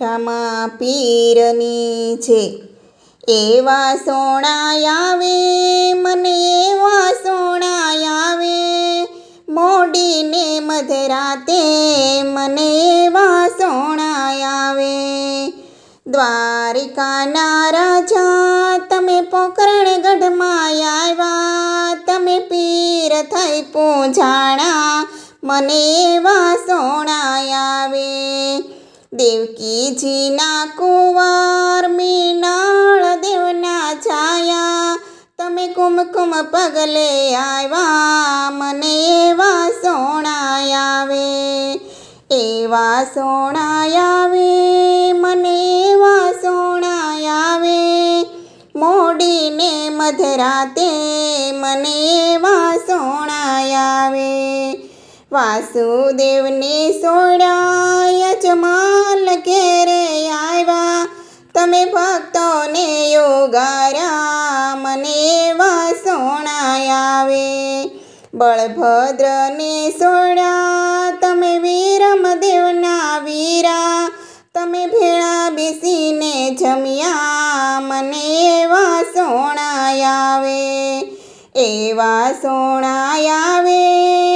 રામા પીરની છે એવા સોણાય આવે, મને એવા સોણાય આવે. મોડીને મધરાતે મને એવા સોણાય આવે. દ્વારિકાના રાજા, તમે પોકરણ ગઢમાં આવ્યા. તમે પીર થઈ પૂજાણા, મને એવા આવે દેવકીજીના કુંવાર મીનાળ દેવના છાયા. તમે કુમકુમ પગલે આવ્યા, મને એવા સોણાય આવે એવા સોણાય આવે મને એવા સોણાય આવે મોડીને મધરાતે મને એવા સોણાય આવે વાસુદેવને સોડાય જમાલ ઘેરે આવ્યા. તમે ભક્તોને યોગારા વા સોણાય આવે બળભદ્રને સોડા, તમે વીરમદેવના વીરા. તમે ભેળા બેસીને જમ્યા, મને એવા સોણાય આવે એવા સોણાય આવે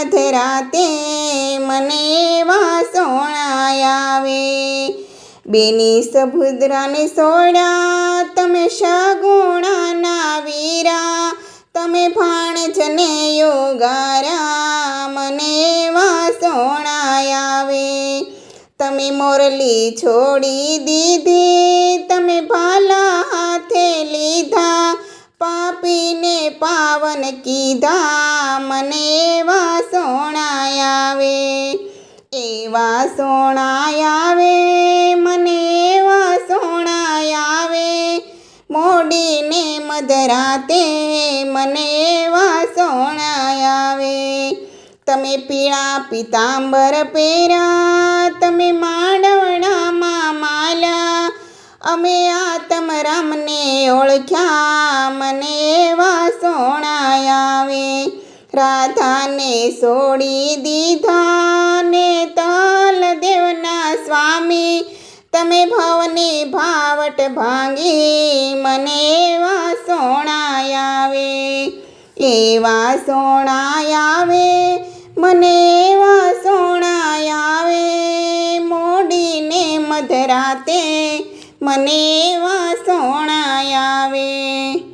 મધરાતે મને એવા સોણાય આવે બેની સભુદ્રાને સોડા તમે સગુણાના વીરા, તમે ભાણજને યોગારા, મને એવા સોણાય આવે તમે મોરલી છોડી દીધી, તમે ભાલા હાથે લીધા પાપીને પાવન કીધા, મને એવા સોણાય આવે એવા સોણાય આવે મને એવા સોણાય આવે મોડીને મધરાતે મને એવા સોણાય આવે તમે પીળા પિતાંબર પહેર્યા, તમે માંડવણામાં માલા અમે આતમરામને ઓળખ્યા, મને એવા સોણાય આવે રાધાને છોડી દીધા ને તલ દેવના સ્વામી. તમે ભવની ભાવટ ભાંગી, મને એવા સોણાય આવે એવા સોણાય આવે મને એવા સોણાય આવે મોડીને મધરાતે મને એવા સોણાય આવે.